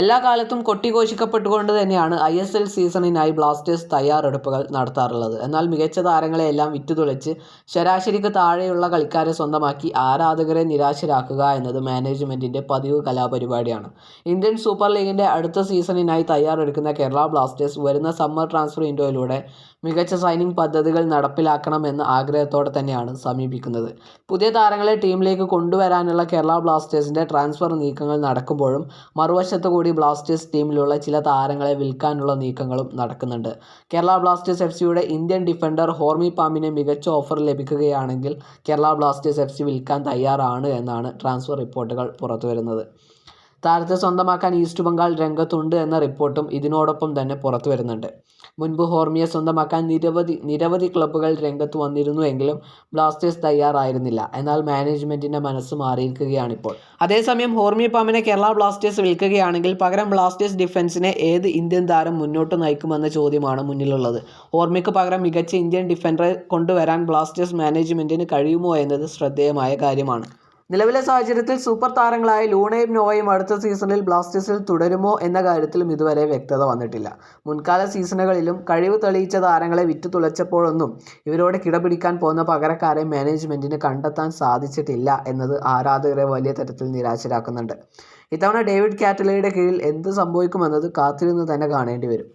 എല്ലാ കാലത്തും കൊട്ടിഘോഷിക്കപ്പെട്ടുകൊണ്ട് തന്നെയാണ് ഐ എസ് എൽ സീസണിനായി ബ്ലാസ്റ്റേഴ്സ് തയ്യാറെടുപ്പുകൾ നടത്താറുള്ളത്. എന്നാൽ മികച്ച താരങ്ങളെയെല്ലാം വിറ്റുതുളച്ച് ശരാശരിക്ക് താഴെയുള്ള കളിക്കാരെ സ്വന്തമാക്കി ആരാധകരെ നിരാശരാക്കുക എന്നത് മാനേജ്മെന്റിന്റെ പതിവ് കലാപരിപാടിയാണ്. ഇന്ത്യൻ സൂപ്പർ ലീഗിന്റെ അടുത്ത സീസണിനായി തയ്യാറെടുക്കുന്ന കേരള ബ്ലാസ്റ്റേഴ്സ് വരുന്ന സമ്മർ ട്രാൻസ്ഫർ വിൻഡോയിലൂടെ മികച്ച സൈനിങ് പദ്ധതികൾ നടപ്പിലാക്കണമെന്ന ആഗ്രഹത്തോടെ തന്നെയാണ് സമീപിക്കുന്നത്. പുതിയ താരങ്ങളെ ടീമിലേക്ക് കൊണ്ടുവരാനുള്ള കേരള ബ്ലാസ്റ്റേഴ്സിന്റെ ട്രാൻസ്ഫർ നീക്കങ്ങൾ നടക്കുമ്പോഴും മറുവശത്ത് കൂടി ബ്ലാസ്റ്റേഴ്സ് ടീമിലുള്ള ചില താരങ്ങളെ വിൽക്കാനുള്ള നീക്കങ്ങളും നടക്കുന്നുണ്ട്. കേരള ബ്ലാസ്റ്റേഴ്സ് എഫ് സിയുടെ ഇന്ത്യൻ ഡിഫൻഡർ ഹോർമി പാമ്പിന് മികച്ച ഓഫർ ലഭിക്കുകയാണെങ്കിൽ കേരള ബ്ലാസ്റ്റേഴ്സ് എഫ് സി വിൽക്കാൻ തയ്യാറാണ് എന്നാണ് ട്രാൻസ്ഫർ റിപ്പോർട്ടുകൾ പുറത്തുവരുന്നത്. താരത്തെ സ്വന്തമാക്കാൻ ഈസ്റ്റ് ബംഗാൾ രംഗത്തുണ്ട് എന്ന റിപ്പോർട്ടും ഇതിനോടൊപ്പം തന്നെ പുറത്തു വരുന്നുണ്ട്. മുൻപ് ഹോർമിയെ സ്വന്തമാക്കാൻ നിരവധി നിരവധി ക്ലബ്ബുകൾ രംഗത്ത് വന്നിരുന്നുവെങ്കിലും ബ്ലാസ്റ്റേഴ്സ് തയ്യാറായിരുന്നില്ല. എന്നാൽ മാനേജ്മെന്റിന്റെ മനസ്സ് മാറിയിരിക്കുകയാണിപ്പോൾ. അതേസമയം ഹോർമി പാമ്പിനെ കേരള ബ്ലാസ്റ്റേഴ്സ് വിൽക്കുകയാണെങ്കിൽ പകരം ബ്ലാസ്റ്റേഴ്സ് ഡിഫൻസിനെ ഏത് ഇന്ത്യൻ താരം മുന്നോട്ട് നയിക്കുമെന്ന ചോദ്യമാണ് മുന്നിലുള്ളത്. ഹോർമിക്ക് പകരം മികച്ച ഇന്ത്യൻ ഡിഫൻഡറെ കൊണ്ടുവരാൻ ബ്ലാസ്റ്റേഴ്സ് മാനേജ്മെന്റിന് കഴിയുമോ എന്നത് ശ്രദ്ധേയമായ കാര്യമാണ്. നിലവിലെ സാഹചര്യത്തിൽ സൂപ്പർ താരങ്ങളായ ലൂണയും നോവയും അടുത്ത സീസണിൽ ബ്ലാസ്റ്റേഴ്സിൽ തുടരുമോ എന്ന കാര്യത്തിലും ഇതുവരെ വ്യക്തത വന്നിട്ടില്ല. മുൻകാല സീസണുകളിലും കഴിവ് തെളിയിച്ച താരങ്ങളെ വിറ്റു തുളച്ചപ്പോഴൊന്നും ഇവരോട് കിടപിടിക്കാൻ പോകുന്ന പകരക്കാരെ മാനേജ്മെന്റിന് കണ്ടെത്താൻ സാധിച്ചിട്ടില്ല എന്നത് ആരാധകരെ വലിയ തരത്തിൽ നിരാശരാക്കുന്നുണ്ട്. ഇത്തവണ ഡേവിഡ് കാറ്റലയുടെ കീഴിൽ എന്ത് സംഭവിക്കുമെന്നത് കാത്തിരുന്ന് തന്നെ കാണേണ്ടി വരും.